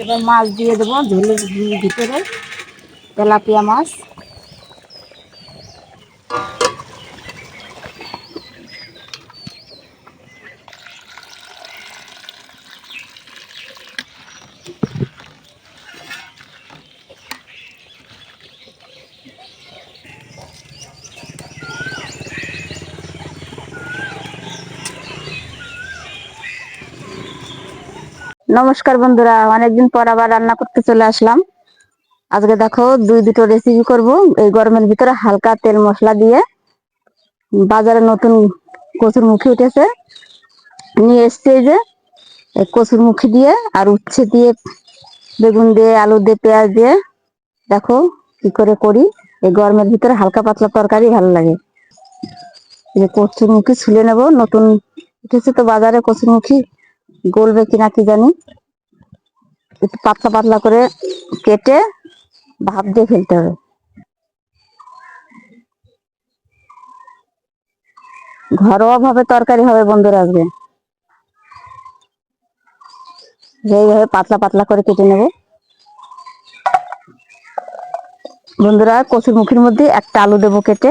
এবার মাছ দিয়ে দেবো ঝোলের ভিতরে তেলাপিয়া মাছ। নমস্কার বন্ধুরা, অনেকদিন পর আবার রান্না করতে চলে আসলাম। আজকে দেখো দুই দুটো রেসিপি করব। এই গরমের ভিতরে হালকা তেল মশলা দিয়ে বাজারে নতুন কচুর মুখি উঠেছে। নিয়ে এসছে যে কচুর মুখি দিয়ে আর উচ্ছে দিয়ে, বেগুন দিয়ে, আলু দিয়ে, পেঁয়াজ দিয়ে। দেখো কি করে করি, এই গরমের ভিতরে হালকা পাতলা তরকারি ভালো লাগে। কচুর মুখি ছুলে নেব, নতুন উঠেছে তো বাজারে কচুর মুখি। গলবে কিনা কি জানি? একটু পাতলা পাতলা করে কেটে ভাপ দিয়ে ফেলতে হবে। ঘরোয়া ভাবে তরকারি হবে বন্ধুরা আজকে। এইভাবে পাতলা পাতলা করে কেটে নেব। বন্ধুরা কচুর মুখের মধ্যে একটা আলু দেবো কেটে।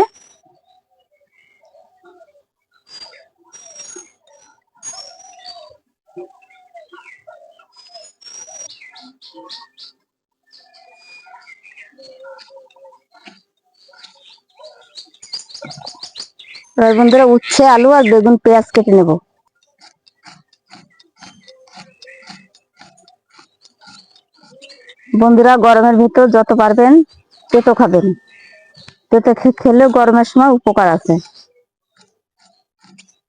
এবার বন্ধুরা উচ্ছে, আলু আর বেগুন, পেঁয়াজ কেটে নেব। বন্ধুরা গরমের ভিতর যত পারবেন তেতো খাবেন। তেতো খেলেও গরমের সময় উপকার আছে।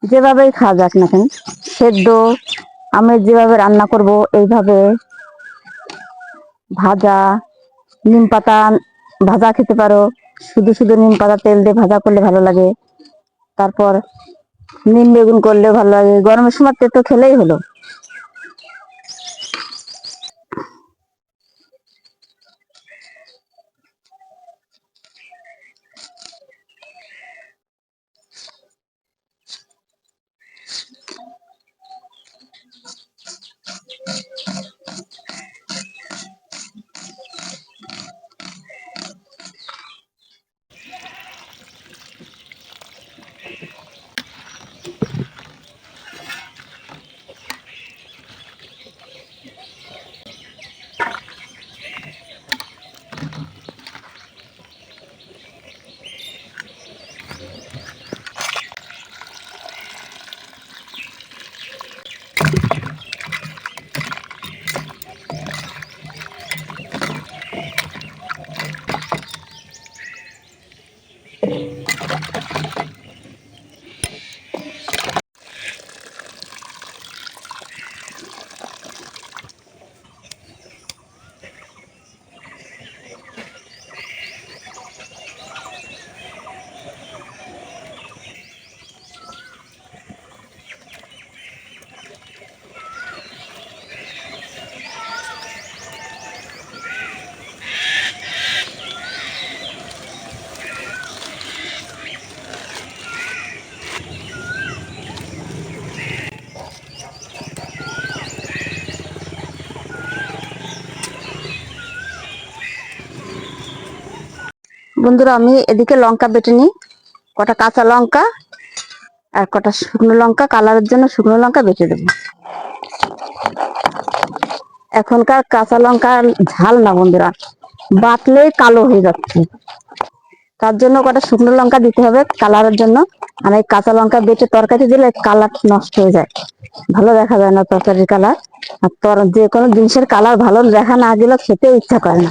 যেভাবেই খাওয়া যাক না কেন, সেদ্ধ আমি যেভাবে রান্না করব, এইভাবে ভাজা, নিম পাতা ভাজা খেতে পারো। শুধু শুধু নিম পাতা তেল দিয়ে ভাজা করলে ভালো লাগে। তারপর নিম বেগুন করলে ভালো লাগে। গরমের সময় তেতো খেলেই হলো। বন্ধুরা, আমি এদিকে লঙ্কা বেটে নিই। কটা কাঁচা লঙ্কা আর কটা শুকনো লঙ্কা, কালারের জন্য শুকনো লঙ্কা বেটে দেবো। এখনকার কাঁচা লঙ্কা ঝাল না বন্ধুরা, বাটলেই কালো হয়ে যাচ্ছে। তার জন্য কটা শুকনো লঙ্কা দিতে হবে কালারের জন্য। আর এই কাঁচা লঙ্কা বেটে তরকারি দিলে কালার নষ্ট হয়ে যায়। ভালো দেখা যায় না তরকারির কালার। আর তর যে কোনো জিনিসের কালার ভালো দেখা না গেলে খেতে ইচ্ছা করে না।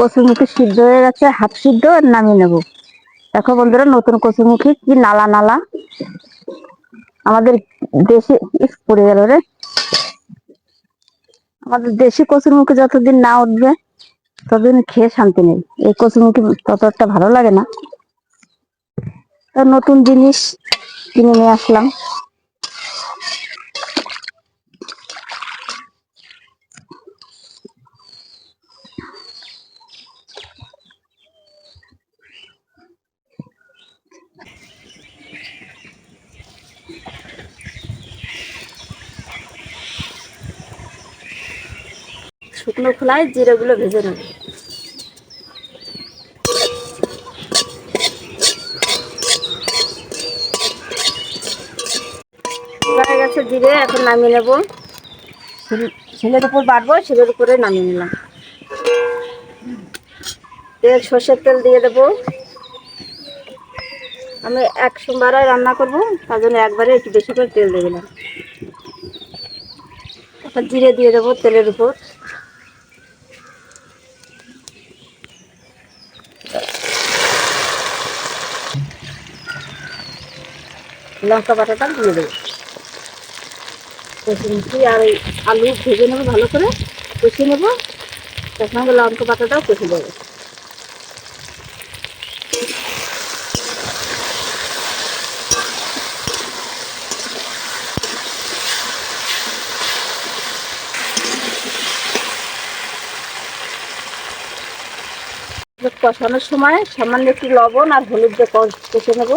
কচুরমুখী সিদ্ধ হয়ে গেছে হাফ সিদ্ধ, আর নামিয়ে নেব। দেখো বন্ধুরা, নতুন কচুরমুখী কি নালা নালা। আমাদের দেশে পড়ে গেল রে। আমাদের দেশি কচুরমুখী যতদিন না উঠবে, ততদিন খেয়ে শান্তি নেই। এই কচুরমুখী তত একটা ভালো লাগে না। তো নতুন জিনিস কিনে নিয়ে আসলাম। শুকনো খোলায় জিরেগুলো ভেজে নেব। গেছে জিরে, এখন নামিয়ে নেব। শিল- শিলের উপর বাটবো, শিলের উপরে নামিয়ে নিলাম। তেল, সর্ষের তেল দিয়ে দেবো। আমি এক সোমবারে রান্না করব, তার জন্য একবারে একটু বেশি করে তেল দিয়ে দিলাম। জিরে দিয়ে দেবো তেলের উপর। লঙ্কা বাটাটা দিয়ে দেবো। কষিয়ে আর ওই আলু ভেজে নেব ভালো করে। কষিয়ে নেব, তার সঙ্গে লঙ্কা বাটাটাও কষে দেবো কষানোর সময় সামান্য একটু লবণ আর হলুদ দিয়ে কষে নেব।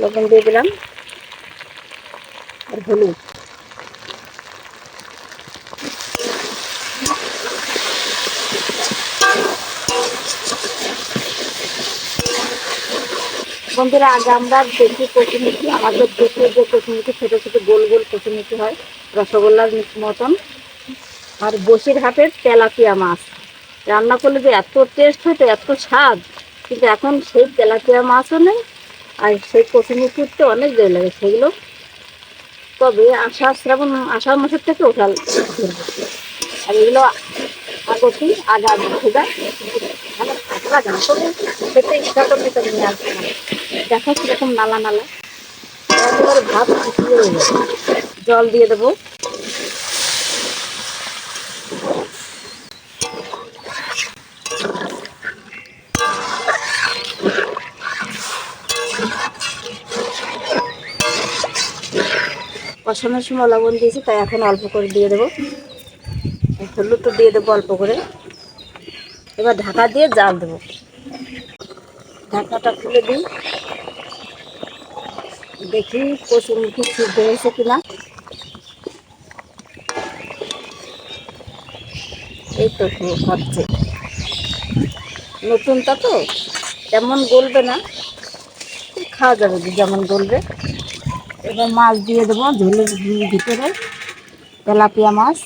লবণ দিয়ে দিলাম। আর হলুদ। বন্ধুরা, আগে আমরা দেখি কচুমুখি আমাদের দেশে যে কচুমুখি ছোটো ছোটো গোল গোল কচুমুখি হয়, রসগোল্লার মতন। আর বসির বসিরহাটের তেলাপিয়া মাছ। রান্না করলে যে এত টেস্ট হতো এত স্বাদ, কিন্তু এখন সেই তেলাপিয়া মাছও নেই। আর সেই কচুমুখির তো অনেক দেরি লাগে সেগুলো। তবে আষাঢ় শ্রাবণ, আষাঢ় মাসের থেকে ওঠাল আর এগুলো আগতি আগা ভেজা দেখা তবে খেতে ইচ্ছা না দেখো নালা নালা। ভাত জল দিয়ে দেবো। কষানোর সময় লবণ দিয়েছি, তাই এখন অল্প করে দিয়ে দেবো। হলুদ তো দিয়ে দেবো অল্প করে। এবার ঢাকা দিয়ে জাল দেবো। ঢাকাটা খুলে দিই। দেখি কচুরমুখি সিদ্ধ হয়েছে কিনা। এই তো হচ্ছে নতুনটা তো, তেমন গলবে না। খাওয়া যাবে যেমন গলবে। এবার মাছ দিয়ে দেবো, ঝোলের ভিতরে তেলাপিয়া মাছ।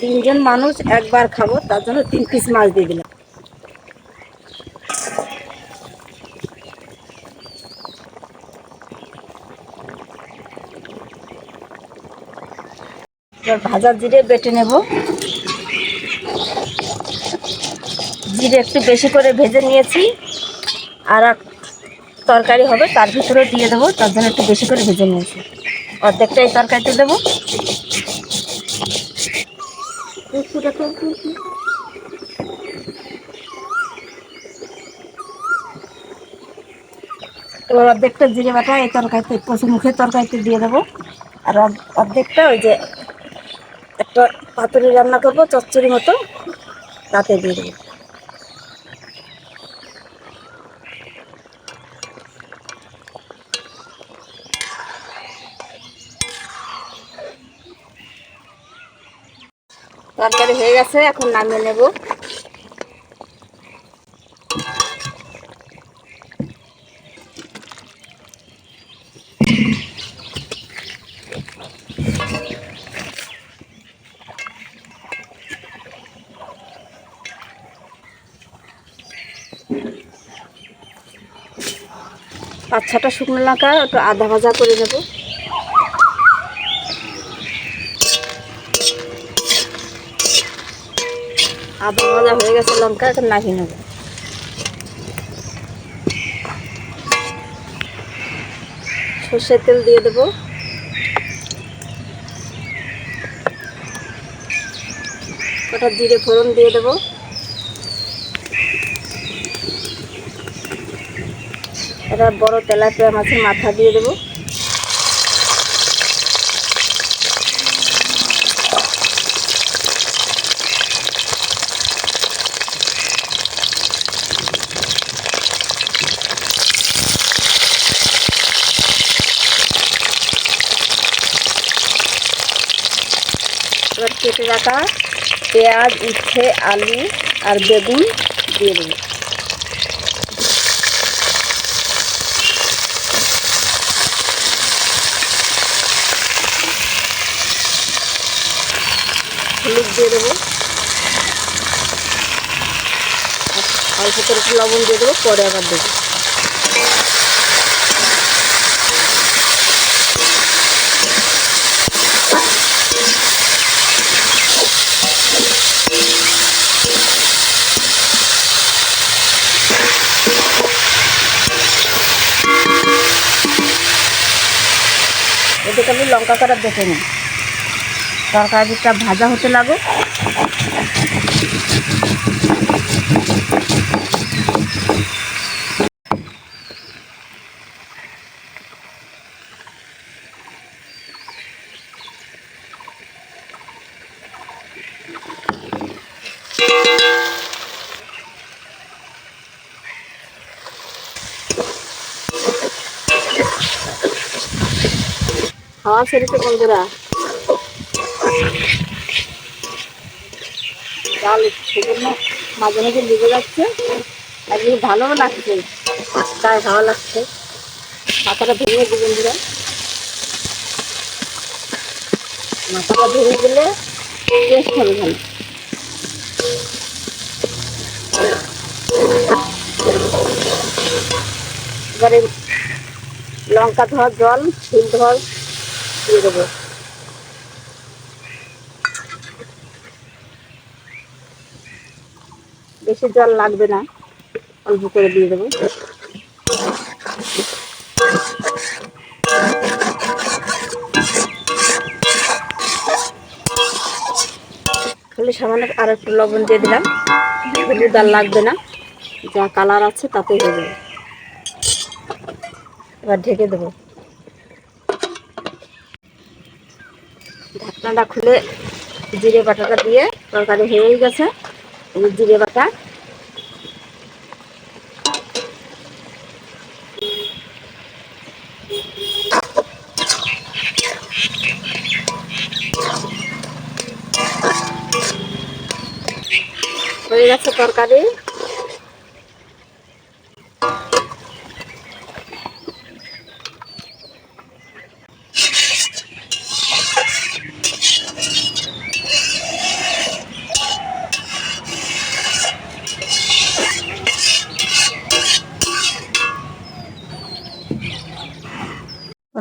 তিনজন মানুষ একবার খাব, তার জন্য তিন পিস মাছ দিয়ে দিলাম। এবার ভাজা জিরে বেটে নেব। জিরে একটু বেশি করে ভেজে নিয়েছি। আর তরকারি হবে, তার ভিতরে দিয়ে দেবো, তার জন্য একটু বেশি করে ভেজে নিয়েছি। অর্ধেকটা এই তরকারিতে দেবো। এবার অর্ধেকটা জিরে বাটা এই তরকারিতে কচু মুখের তরকারিতে দিয়ে দেবো। আর অর্ধ- অর্ধেকটা ওই যে একটা পাতুরি রান্না করব, চচ্চড়ি মতো, তাতে দিয়ে দেবো। তরকারি হয়ে গেছে, এখন নামিয়ে নেব। পাঁচ ছটা শুকনো লঙ্কা একটু আধা ভাজা করে নেব। আদা ভাজা হয়ে গেছে, লঙ্কা এখন নামিয়ে নেব। সর্ষের তেল দিয়ে দেবো। কটা জিরে ফোড়ন দিয়ে দেবো। এটা বড় তেলাপিয়া মাছের মাথা দিয়ে দেবো। কেটে রাখা পেঁয়াজ, উচ্ছে, আলু আর বেগুন দিয়ে দেবো। হলুদ দিয়ে দেবো। অল্প করে একটু লবণ দিয়ে দেবো, পরে আবার দেবো। এদিকে আমি লঙ্কা কাটা দেখে নিই। তরকারিটা ভাজা হতে লাগুক। হাওয়া ছেড়েছে বন্ধুরা। ডাল সেজন্য মাঝে মাঝে লেগে যাচ্ছে। আর ভালোও লাগছে, তাই ভালো লাগছে। মাথাটা ভেঙে দিই বন্ধুরা। মাথাটা ভেঙে দিলে টেস্ট হবে ভালো। এবারে লঙ্কা ধর, জল শিল ধর, দিয়ে দেবো। বেশি জল লাগবে না, অল্প করে দিয়ে দেবো। খালি সামান্য আর একটু লবণ দিয়ে দিলাম। হলুদ আর লাগবে না, যা কালার আছে তাতেই হয়ে যাবে। এবার ঢেকে দেবো। ঢাকনাটা খুলে জিরে বাটাটা দিয়ে তরকারি হয়েই গেছে। জিরে বাটা। হয়ে গেছে তরকারি।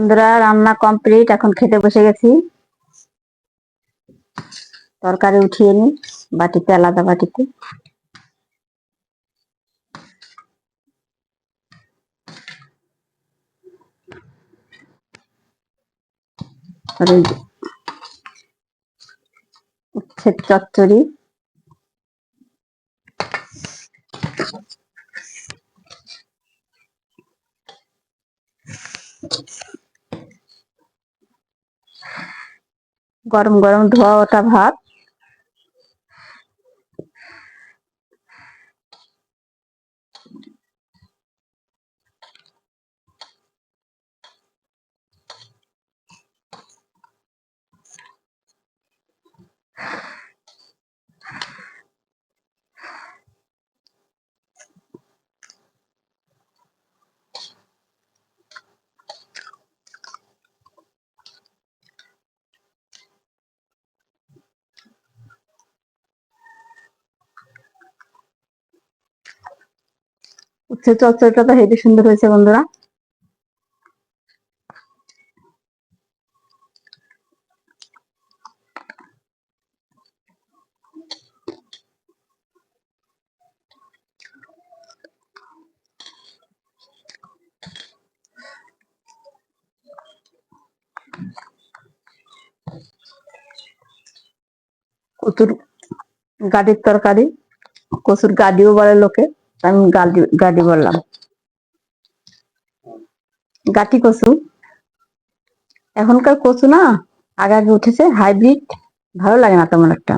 বন্ধুরা রান্না কমপ্লিট এখন খেতে বসে গেছি। তরকারি উঠিয়ে নি বাটিতে আলাদা বাটিতে। চচ্চড়ি। গরম গরম ধোয়া ওটা ভাত। উচ্ছে চচ্চড়িটা তো হেভি সুন্দর হয়েছে বন্ধুরা। কচুর গাড়ির তরকারি কচুর গাড়িও বাড়ে লোকে। আমি গাডি গাডি বললাম। গাটি কচু। এখনকার কচু না আগে আগে উঠেছে, হাইব্রিড। ভালো লাগে না তেমন একটা।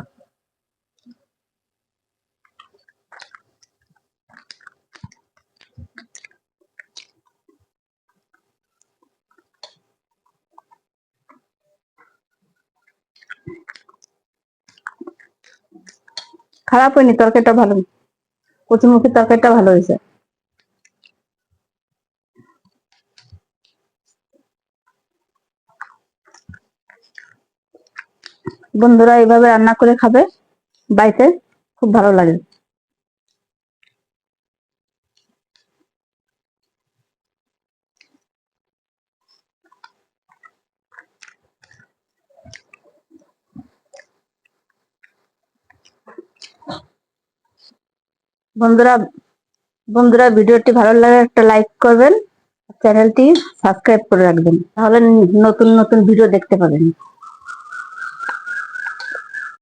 খারাপ হয়নি, তরকারিটা ভালো। কচুরমুখীর তরকারিটা ভালো হয়েছে। বন্ধুরা এইভাবে রান্না করে খাবে বাড়িতে খুব ভালো লাগে। বন্ধুরা বন্ধুরা, ভিডিওটি ভালো লাগে একটা লাইক করবেন চ্যানেলটি সাবস্ক্রাইব করে রাখবেন, তাহলে নতুন নতুন ভিডিও দেখতে পাবেন।